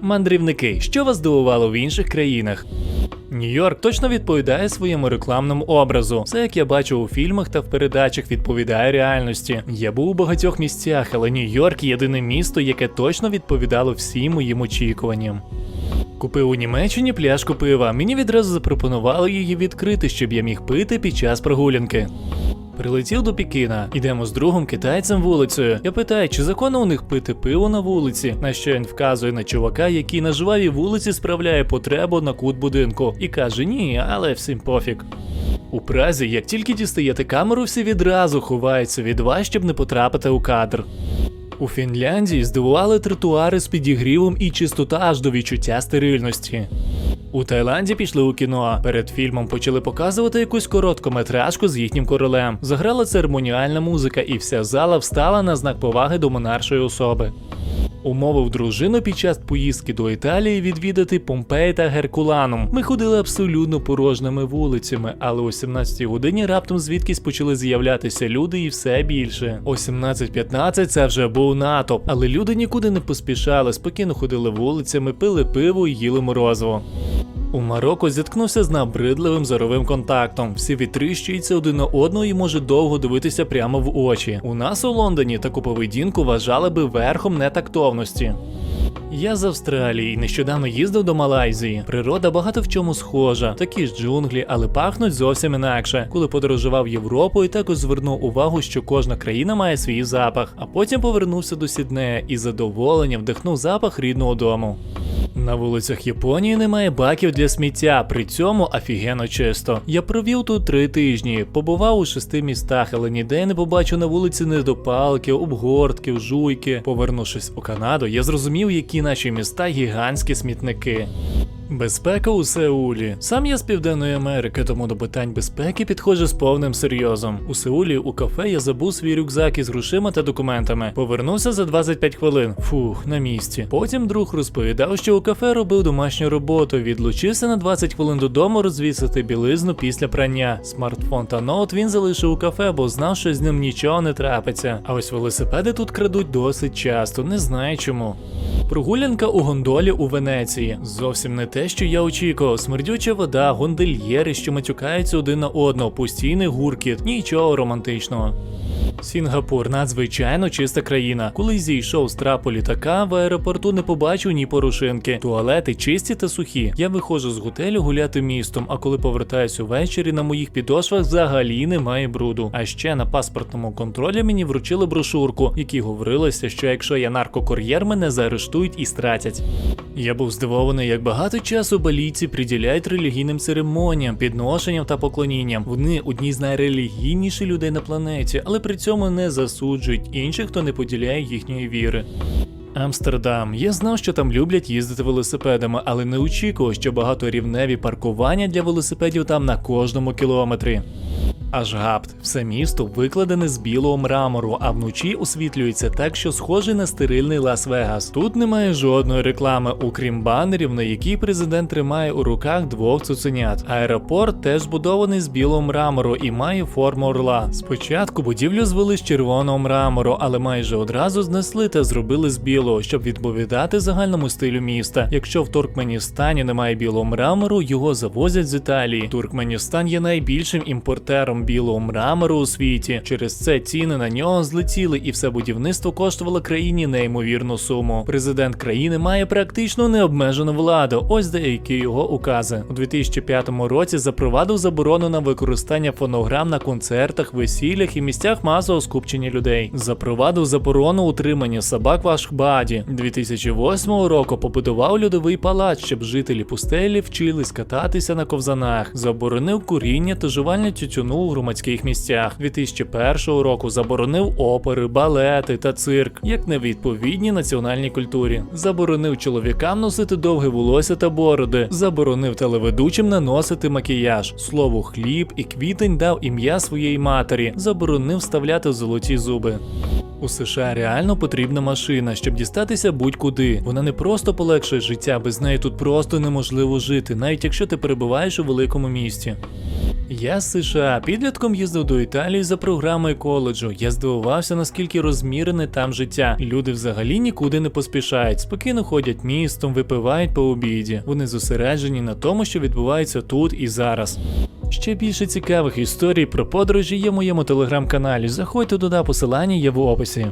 Мандрівники, що вас здивувало в інших країнах? Нью-Йорк точно відповідає своєму рекламному образу. Все, як я бачу у фільмах та в передачах, відповідає реальності. Я був у багатьох місцях, але Нью-Йорк єдине місто, яке точно відповідало всім моїм очікуванням. Купив у Німеччині пляшку пива. Мені відразу запропонували її відкрити, щоб я міг пити під час прогулянки. Прилетів до Пекіна. Ідемо з другом китайцем вулицею. Я питаю, чи законно у них пити пиво на вулиці, на що він вказує на чувака, який на жвавій вулиці справляє потребу на кут будинку, і каже: ні, але всім пофіг. У Празі, як тільки дістаєте камеру, всі відразу ховаються від вас, щоб не потрапити у кадр. У Фінляндії здивували тротуари з підігрівом і чистота аж до відчуття стерильності. У Таїланді пішли у кіно. Перед фільмом почали показувати якусь короткометражку з їхнім королем. Заграла церемоніальна музика, і вся зала встала на знак поваги до монаршої особи. Умовив дружину під час поїздки до Італії відвідати Помпеї та Геркуланум. Ми ходили абсолютно порожніми вулицями, але о 17-й годині раптом звідкись почали з'являтися люди і все більше. О 17.15 це вже був натовп, але люди нікуди не поспішали, спокійно ходили вулицями, пили пиво і їли морозиво. У Марокко зіткнувся з набридливим зоровим контактом. Всі відтрищуються один на одного і може довго дивитися прямо в очі. У нас у Лондоні таку поведінку вважали би верхом нетактовності. Я з Австралії нещодавно їздив до Малайзії. Природа багато в чому схожа, такі ж джунглі, але пахнуть зовсім інакше. Коли подорожував Європою, також звернув увагу, що кожна країна має свій запах. А потім повернувся до Сіднея і з задоволенням вдихнув запах рідного дому. На вулицях Японії немає баків для сміття, при цьому офігенно чисто. Я провів тут три тижні, побував у шести містах, але ніде не побачив на вулиці недопалки, обгортків, жуйки. Повернувшись у Канаду, я зрозумів, які наші міста гігантські смітники. Безпека у Сеулі. Сам я з Південної Америки, тому до питань безпеки підходжу з повним серйозом. У Сеулі у кафе я забув свій рюкзак із грошима та документами. Повернувся за 25 хвилин. Фух, на місці. Потім друг розповідав, що у кафе робив домашню роботу. Відлучився на 20 хвилин додому розвісити білизну після прання. Смартфон та ноут він залишив у кафе, бо знав, що з ним нічого не трапиться. А ось велосипеди тут крадуть досить часто, не знаю чому. Прогулянка у гондолі у Венеції. Зовсім не те, що я очікував. Смердюча вода, гондольєри, що матюкаються один на одного, постійний гуркіт, нічого романтичного. Сінгапур надзвичайно чиста країна. Коли зійшов з трапу літака, в аеропорту не побачив ні порушинки. Туалети чисті та сухі. Я виходжу з готелю гуляти містом, а коли повертаюся ввечері, на моїх підошвах взагалі немає бруду. А ще на паспортному контролі мені вручили брошурку, в якій говорилося, що якщо я наркокур'єр, мене заарештують і стратять. Я був здивований, як багато часу балійці приділяють релігійним церемоніям, підношенням та поклонінням. Вони одні з найрелігійніших людей на планеті, але при цьому не засуджують інших, хто не поділяє їхньої віри. Амстердам. Я знав, що там люблять їздити велосипедами, але не очікував, що багаторівневі паркування для велосипедів там на кожному кілометрі. Аж гапть, все місто викладене з білого мрамору, а вночі освітлюється так, що схоже на стерильний Лас-Вегас. Тут немає жодної реклами, окрім банерів, на якій президент тримає у руках двох цуценят. Аеропорт теж збудований з білого мрамору і має форму орла. Спочатку будівлю звели з червоного мрамору, але майже одразу знесли та зробили з білого, щоб відповідати загальному стилю міста. Якщо в Туркменістані немає білого мрамору, його завозять з Італії. Туркменістан є найбільшим імпортером білого мрамору у світі. Через це ціни на нього злетіли, і все будівництво коштувало країні неймовірну суму. Президент країни має практично необмежену владу. Ось деякі його укази. У 2005 році запровадив заборону на використання фонограм на концертах, весіллях і місцях масового скупчення людей. Запровадив заборону утримання собак в Ашхбаді. 2008 року побудував льодовий палац, щоб жителі пустелі вчились кататися на ковзанах. Заборонив куріння та жувальне тютюну у громадських місцях. 2001 року заборонив опери, балети та цирк, як невідповідні національній культурі. Заборонив чоловікам носити довге волосся та бороди. Заборонив телеведучим наносити макіяж. Слово хліб і квітень дав ім'я своєї матері. Заборонив вставляти золоті зуби. У США реально потрібна машина, щоб дістатися будь-куди. Вона не просто полегшує життя, без неї тут просто неможливо жити, навіть якщо ти перебуваєш у великому місті. Я з США підлітком їздив до Італії за програмою коледжу. Я здивувався, наскільки розмірене там життя. Люди взагалі нікуди не поспішають, спокійно ходять містом, випивають по обіді. Вони зосереджені на тому, що відбувається тут і зараз. Ще більше цікавих історій про подорожі є в моєму телеграм-каналі. Заходьте туди, посилання є в описі.